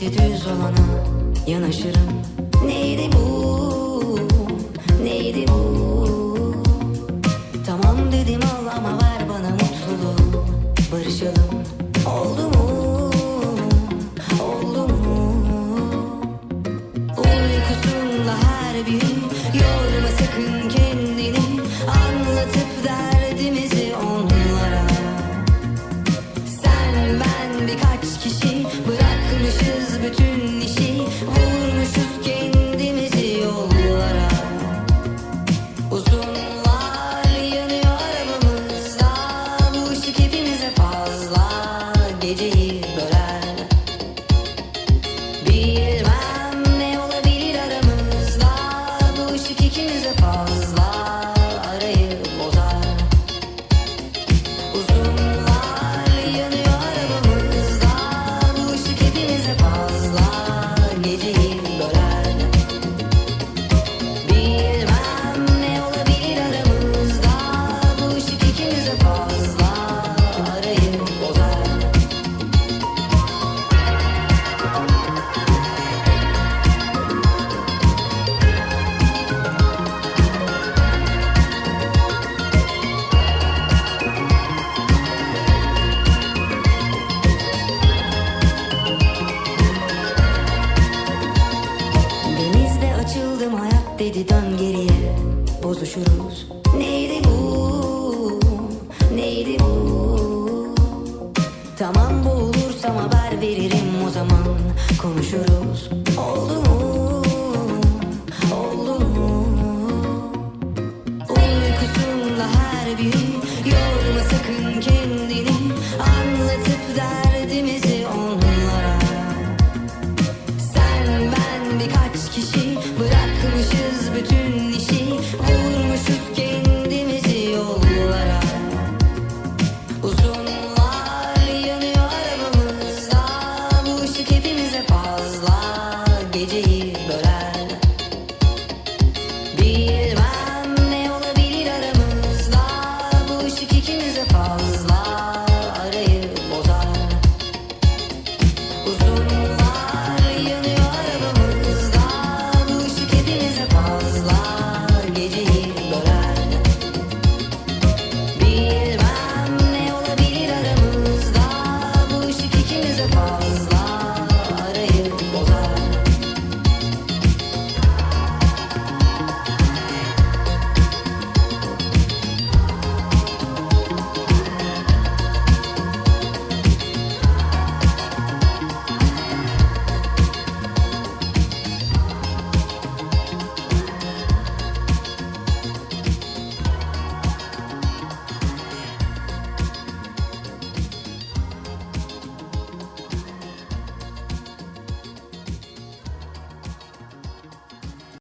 düz olana yanaşırım. Neydi bu, neydi bu? Tamam dedim al ama ver bana mutluluğu. Barışalım. Oldu mu, oldu mu? Uykusunda her biri Yorma sakın kendini. Anlatıp derdimizi onlara. Sen ben birkaç kişi ikimize fazla dedi dön geriye Bozuşuruz. Neydi bu? Neydi bu? Tamam bulursam haber veririm o zaman. Konuşuruz. Oldu mu? Oldu mu? Uykusunda her biri Yorma sakın kendini.